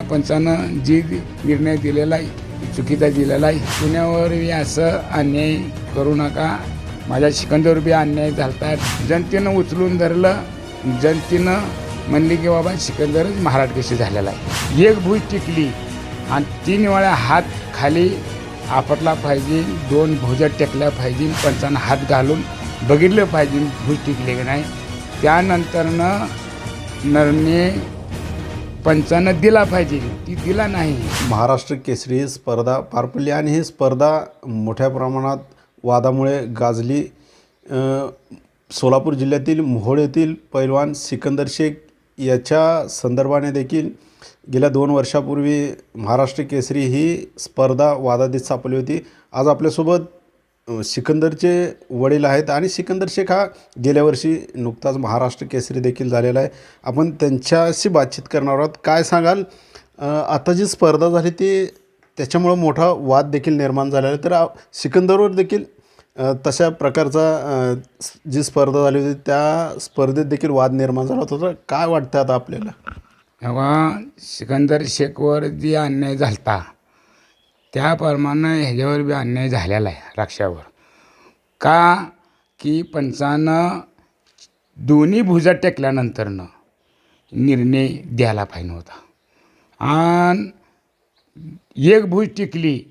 पंचानं जी निर्णय दिलेला आहे चुकीचा दिलेला आहे पुण्यावर बी असं अन्याय करू नका. माझ्या शिकंदर बी अन्याय झालतात. जनतेनं उचलून धरलं. जनतेनं म्हणली की बाबा सिकंदरच महाराज कशी झालेला आहे. एक भूज टिकली आणि तीन वेळा हात खाली आपटला पाहिजे दोन भुजा टेकल्या पाहिजे पंचानं हात घालून बघितलं पाहिजे भूज टिकले की नाही. त्यानंतरनं नरने पंचानं दिला पाहिजे. ती दिला नाही. महाराष्ट्र केसरी ही स्पर्धा पार पडली आणि ही स्पर्धा मोठ्या प्रमाणात वादामुळे गाजली. सोलापूर जिल्ह्यातील मोहोळ येथील पैलवान सिकंदर शेख याच्या संदर्भाने देखील गेल्या दोन वर्षापूर्वी महाराष्ट्र केसरी ही स्पर्धा वादातीत सापडली होती. आज आपल्यासोबत सिकंदरचे वडील आहेत आणि सिकंदर शेख हा गेल्या वर्षी नुकताच महाराष्ट्र केसरी देखील झालेला आहे. आपण त्यांच्याशी बातचीत करणार आहोत. काय सांगाल? आता जी स्पर्धा झाली ती त्याच्यामुळं मोठा वाद देखील निर्माण झालेला आहे. तर सिकंदरवर देखील तशा प्रकारचा जी स्पर्धा झाली होती त्या स्पर्धेत देखील वाद निर्माण झाला होता. तर काय वाटतं आता आपल्याला? तेव्हा सिकंदर शेखवर जी अन्याय झालता त्याप्रमाणे ह्याच्यावर बी अन्याय झालेला आहे राक्षावर. का की पंचानं दोन्ही भुजा टेकल्यानंतरनं निर्णय द्यायला पाहिजे होता. आणि एक भुज टिकली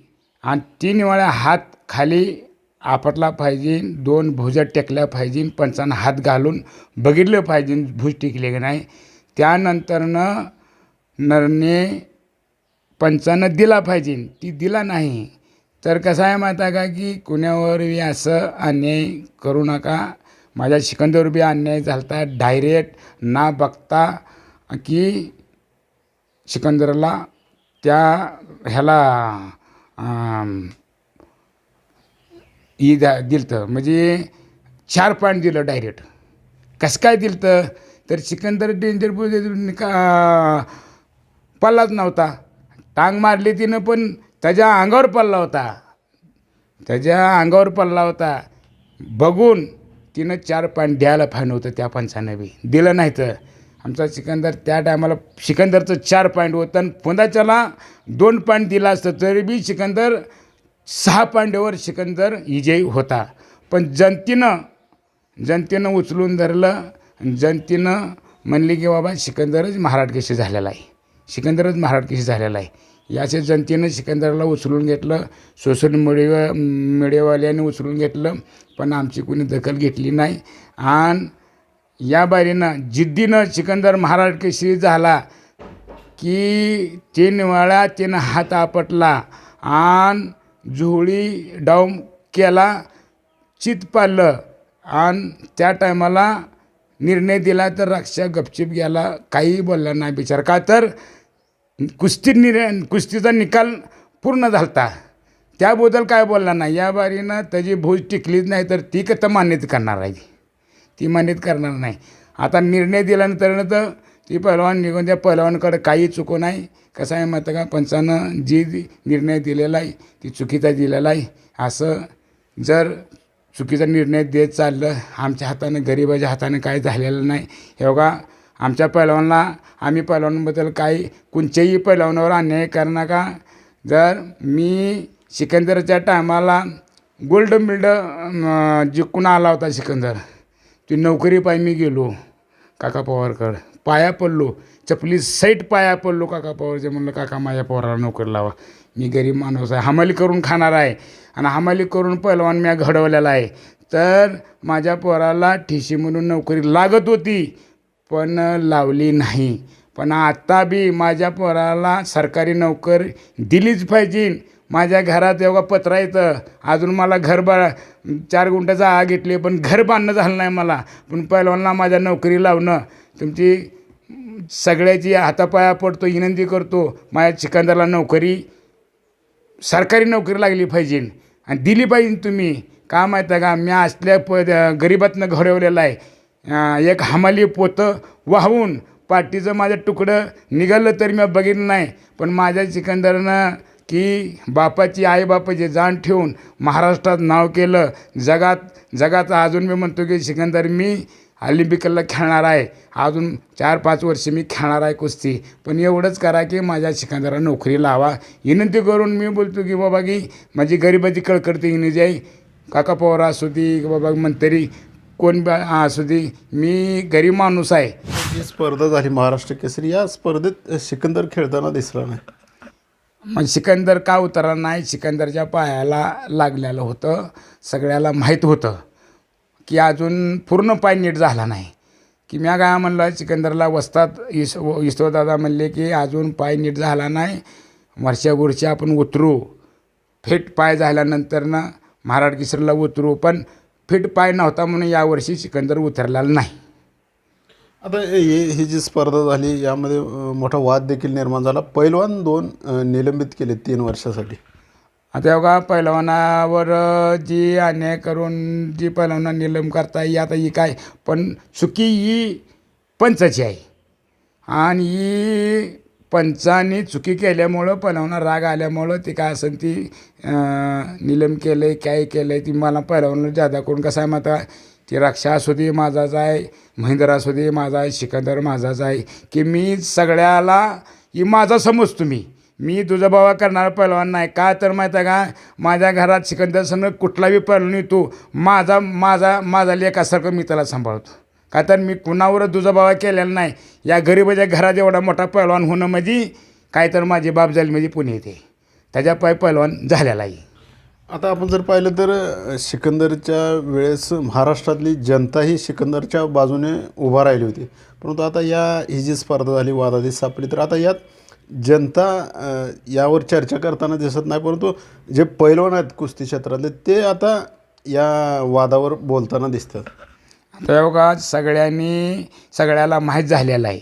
आणि तीन वेळा हात खाली आपटला पाहिजे दोन भुजा टेकल्या पाहिजे पंचानं हात घालून बघितलं पाहिजे भुज टिकले की नाही. त्यानंतरनं नरने पंचानं दिला पाहिजे. ती दिला नाही. तर कसं आहे माहीत आहे का की कुणावर बी असं अन्याय करू नका. माझ्या शिकंदवर बी अन्याय झालता. डायरेक्ट ना बघता की सिकंदरला त्या ह्याला ई द्या दिलं म्हणजे चार पॉईंट दिलं डायरेक्ट कसं काय दिलं तर सिकंदर डेंजर का पल्लाच नव्हता. टांग मारली तिनं पण त्याच्या अंगावर पल्ला होता. त्याच्या अंगावर पल्ला होता. बघून तिनं चार पॉईंट द्यायला फाईन होतं त्या पंचानं बी. दिलं नाही तर. आमचा सिकंदर त्या टायमाला सिकंदरचं चार पॉईंट होतं आणि पुंदाच्याला दोन पॉईंट दिला असतं. तरी बी सिकंदर सहा पॉईंटवर सिकंदर विजयी होता. पण जनतेनं जनतेनं उचलून धरलं आणि जनतेनं म्हणली की बाबा सिकंदरच महाराज कशी झालेला आहे. सिकंदरच महाराज झालेला आहे. याच्या जनतेनं सिकंदराला उचलून घेतलं सोशल मीडिया मीडियावाल्याने उचलून घेतलं पण आमची कोणी दखल घेतली नाही. आणि या बारीनं जिद्दीनं सिकंदर महाराज झाला की तीन वेळा तिनं हात आपटला. आणि जुहळी डाऊन केला चित पाडलं. आणि त्या टायमाला निर्णय दिला तर राक्षा गपचिप गेला काहीही बोलला नाही बिचार. का तर कुस्ती निर कुस्तीचा निकाल पूर्ण झालता. त्याबद्दल काय बोलला नाही. या बारीनं त्याची भूज टिकलीच नाही तर ती कथं मान्यता करणार आहे. ती मान्यता करणार नाही. आता निर्णय दिल्यानंतर तर ती पहिलवान निघून त्या पहिलवानकडे काही चुकू नाही. कसं आहे माहिती का? पंचानं जी निर्णय दिलेला आहे ती चुकीचा दिलेला आहे. असं जर चुकीचा निर्णय देत चाललं आमच्या हातानं गरिबाच्या हातानं काय झालेलं नाही. हे बघा आमच्या पैलवानला आम्ही पैलवानाबद्दल काही कोणत्याही पैलवानावर अन्याय करू नका. जर मी सिकंदरच्या टायमाला गोल्ड मिल्ड जिंकून आला होता सिकंदर ती नोकरी पाय मी गेलो काका पवारकर पाया पडलो. चपली सैट पाया पडलो काका पवारचे. म्हणलं काका माझ्या पोराला नोकरी लावा. मी गरीब माणूस आहे. हमाली करून खाणार आहे. आणि हमाली करून पैलवान मी घडवलेला आहे. तर माझ्या पोराला ठिशी म्हणून नोकरी लागत होती. पण लावली नाही. पण आत्ता बी माझ्या पोराला सरकारी नोकरी दिलीच पाहिजे. माझ्या घरात एवढा पत्रा येतं अजून मला घर बा चार गुंठ्याचा जागा घेतली पण घर बांधणं झालं नाही मला. पण पहिलवानला माझ्या नोकरी लावणं तुमची सगळ्याची हातापाया पडतो विनंती करतो. माझ्या चिकंदरला नोकरी सरकारी नोकरी लागली पाहिजे. आणि दिली पाहिजे तुम्ही. का माहीत आहे का? मी असल्या प गरिबातनं घडवलेलं आहे. एक हमाली पोतं वाहून पाठीचं माझं तुकडं निघालं तरी मी बघितलं नाही. पण माझ्या सिकंदरनं की बापाची आईबापाची जाण ठेवून महाराष्ट्रात नाव केलं जगात जगाचं अजून मी म्हणतो की सिकंदर मी ऑलिम्पिकला खेळणार आहे. अजून चार पाच वर्ष मी खेळणार आहे कुस्ती. पण एवढंच करा की माझ्या सिकंदरा नोकरी लावा. विनंती करून मी बोलतो की बाबा की माझी गरिबाची कळकळती येणे जाई. काका पवार असू दे की बाबा मंत्री कोण बा असू दे मी गरीब माणूस आहे. जी स्पर्धा झाली महाराष्ट्र केसरी या स्पर्धेत सिकंदर खेळताना दिसला नाही. मग सिकंदर का उतरला नाही? सिकंदरच्या पायाला लागलेलं होतं. सगळ्याला माहीत होतं की अजून पूर्ण पाय नीट झाला नाही. की म्या काय म्हणलं सिकंदरला वस्तात इस दादा म्हणले की अजून पाय नीट झाला नाही. वर्षा वर्षी आपण उतरू. फिट पाय झाल्यानंतर ना महाराज किसरला उतरू. पण फिट पाय नव्हता म्हणून यावर्षी सिकंदर उतरलेला नाही. आता हे ही जी स्पर्धा झाली यामध्ये मोठा वाद देखील निर्माण झाला. पैलवान दोन निलंबित केले तीन वर्षासाठी. आता बघा पैलवानावर जी अन्याय करून जी पैलवाना निलम करता ही आता ही काय? पण चुकी ही पंचाची आहे. आणि ही पंचांनी चुकी केल्यामुळं पैलवाना राग आल्यामुळं ती काय असेल ती निलम केलं आहे काय केलं आहे ती मला पैलवाना जादा करून कसं आहे माता ती रक्षा असू दे माझाच आहे महिंद्रा असू दे माझा आहे सिकंदर माझाच आहे की मी सगळ्याला ही माझा समजतो मी मी तुझा बाबा करणारा पहलवान नाही. का तर माहीत आहे का? माझ्या घरात सिकंदर संग कुठलाही पैलवान येतो माझा माझा माझा लेखासारखं मी त्याला सांभाळतो. का तर मी कुणावर दुजाभावा केलेला नाही. या गरीबाच्या घरात एवढा मोठा पैलवान होणं म्हणजे काय तर माझी बाप झाली म्हणजे पुणे येते. त्याच्या पाय पैलवान झालेला आहे. आता आपण जर पाहिलं तर सिकंदरच्या वेळेस महाराष्ट्रातली जनता ही सिकंदरच्या बाजूने उभा राहिली होती. परंतु आता या ही जी स्पर्धा झाली वादादी सापली तर आता यात जनता यावर चर्चा करताना दिसत नाही परंतु जे पैलवान आहेत कुस्ती क्षेत्रातले ते आता या वादावर बोलताना दिसतात. आता सगळ्यांनी सगळ्याला माहीत झालेला आहे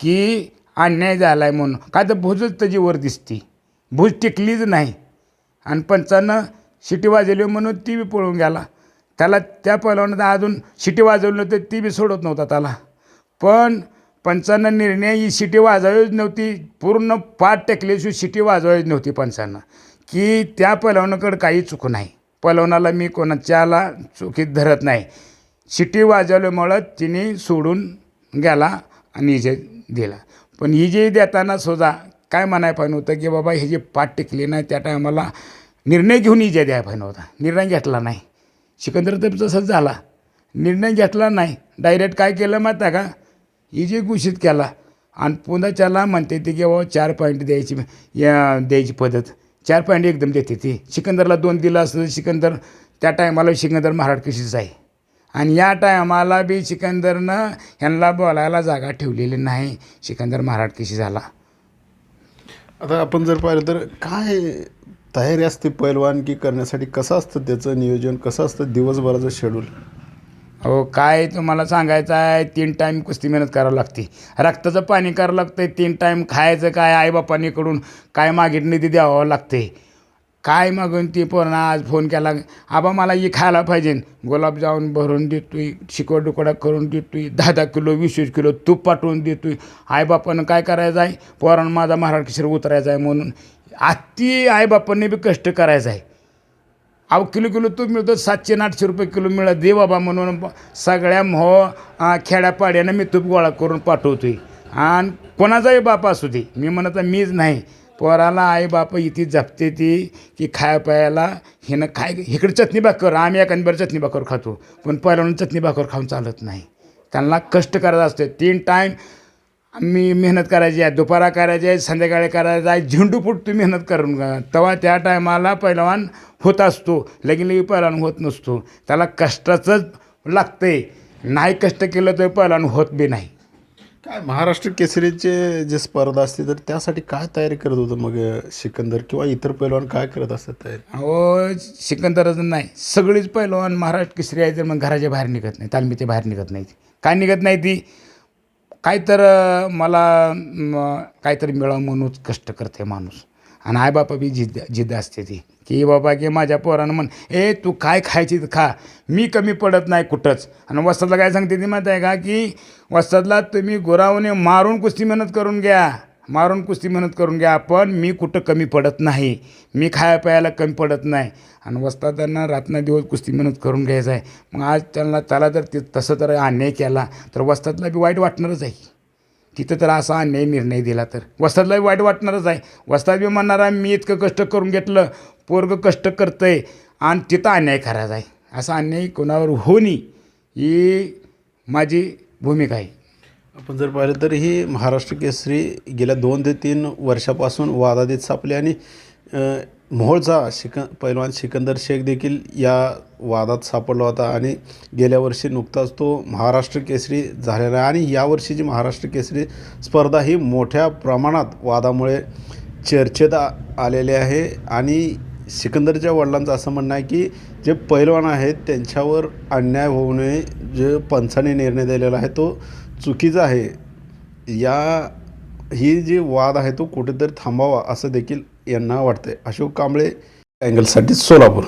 की अन्याय झाला आहे म्हणून. का तर भुजच त्याची वर दिसती. भुज टिकलीच नाही. आणि पंचानं शिटी वाजवली म्हणून ती बी पळून गेला. त्याला त्या पहिलवानात अजून शिटी वाजवली नव्हती ती बी सोडत नव्हता त्याला. पण पंचानं निर्णय ही शिटी वाजवायच नव्हती. पूर्ण पाठ टेकल्याशिवाय शिटी वाजवायच नव्हती पंचानं. की त्या पहिलवानाकडं काही चूक नाही. पहिलवानाला मी कोणाच्याला चुकीत धरत नाही. शिटी वाजवल्यामुळं तिने सोडून गेला आणि इजे दिला. पण ही जे देताना सुद्धा काय म्हणायला पाहिजे होतं की बाबा हे जे पाठ टिकले नाही त्या टायमाला निर्णय घेऊन इजे द्याय पाहिजे होता. निर्णय घेतला नाही. सिकंदर तर तसंच झाला. निर्णय घेतला नाही. डायरेक्ट काय केलं माहीत आहे का? इजे घोषित केला. आणि पुन्हा त्याला म्हणते ती की बाबा चार पॉईंट द्यायची या द्यायची पद्धत. चार पॉईंट एकदम देते ती. सिकंदरला दोन दिलं असतं सिकंदर त्या टायमाला सिकंदर महाराज कशीच आहे आणि या टायमाला बी सिकंदरनं ह्यांना बोलायला जागा ठेवलेली नाही. सिकंदर महाराज कशी झाला? आता आपण जर पाहिलं तर काय तयारी असते पैलवानकी करण्यासाठी? कसं असतं त्याचं नियोजन? कसं असतं दिवसभराचं शेड्यूल अहो काय तुम्हाला सांगायचं आहे? तीन टाईम कुस्ती मेहनत करावं लागते. रक्ताचं पाणी करावं लागतं तीन टाईम खायचं काय? आईबापांनीकडून काय मागितली निधी द्यावं लागते काय मागून ती पोरण आज फोन केला? आबा मला ही खायला पाहिजे. गुलाबजामुन भरून देतोय शिकोड डुकडा करून देतोय दहा दहा किलो वीस वीस किलो तूप पाठवून देतोय. आईबापानं काय करायचं आहे? पोरानं माझा महाराज किशोर उतरायचा आहे म्हणून. आत्ती आईबापांनी बी कष्ट करायचं आहे. अहो किलो किलो तूप मिळतो सातशे आठशे रुपये किलो मिळत. दे बाबा म्हणून सगळ्या मोह खेड्यापाड्यानं मी तूप गोळा करून पाठवतोय. आणि कोणाचाही बाप असू दे. मी म्हणत आहे, मीच नाही. पोराला आई बाप इथे जपते ती की खाय प्यायला हिनं खाय इकडे चटणी भाकर आम्ही एकांबर चटणी भाकर खातो पण पहिल्यानं चटणी भाकर खाऊन चालत नाही. त्यांना कष्ट करायचं असते. तीन टाईम आम्ही मेहनत करायची आहे दुपारा करायची आहे संध्याकाळी करायचं आहे फुट तुम्ही मेहनत करून. तेव्हा त्या टायमाला पैलवान होत असतो. लगीन लगी पैलवान होत नसतो. त्याला कष्टाचंच लागतंय. नाही कष्ट केलं तर पैलवान होत बी नाही. काय महाराष्ट्र केसरीचे जे स्पर्धा असते तर त्यासाठी काय तयारी करत होतं मग सिकंदर किंवा इतर पैलवान काय करत असतात तयारी? अहो सिकंदरच नाही. सगळीच पैलवान महाराष्ट्र केसरी आहे तर मग घराच्या बाहेर निघत नाही तालमीच्या बाहेर निघत नाही ती काय निघत नाही ती? काय तर मला म, काहीतरी मिळावं म्हणूनच कष्ट करते माणूस. आणि आई बापा बी जिद्द जिद्द असते ती. की बाबा की माझ्या पोरानं म्हण ए तू काय खायची खा. मी कमी पडत नाही कुठंच. आणि वस्तादला काय सांगते ती माहीत आहे का? की वस्तादला तुम्ही गुरावने मारून कुस्ती मेहनत करून घ्या. मारून कुस्ती म्हणत करून घ्या पण मी कुठं कमी पडत नाही. मी खाया प्यायला कमी पडत नाही. आणि वस्तादांना रातना दिवस कुस्ती मेहनत करून घ्यायचं आहे. मग आज त्यांना त्याला जर ते तसं तर अन्याय केला तर वस्तादला बी वाईट वाटणारच आहे. तिथं तर असा अन्याय निर्णय दिला तर. वस्तादलाही वाईट वाटणारच आहे. वस्ताद बी म्हणणार आहे मी इतकं कष्ट करून घेतलं पोरगं कष्ट करतं आहे आणि तिथं अन्याय करायचा आहे. असा अन्याय कोणावर होऊ नये ही माझी भूमिका आहे. आपण जर पाहिलं तर ही महाराष्ट्र केसरी गेल्या दोन ते तीन वर्षापासून वादातीत सापली आणि मोहोळचा शिक पैलवान सिकंदर शेख देखील या वादात सापडला होता आणि गेल्या वर्षी नुकताच तो महाराष्ट्र केसरी झालेला आहे. आणि यावर्षीची महाराष्ट्र केसरी स्पर्धा ही मोठ्या प्रमाणात वादामुळे चर्चेत आलेली आलेले आहे. आणि सिकंदरच्या वडिलांचं असं म्हणणं आहे की जे पैलवान आहेत त्यांच्यावर अन्याय होऊ नये. जे पंचाने निर्णय दिलेला आहे तो चुकीचा आहे. या ही जी वाद आहे तो कुठेतरी थांबावा असं देखील यांना वाटतंय अशोक कांबळे अँगलसाठी सोलापूर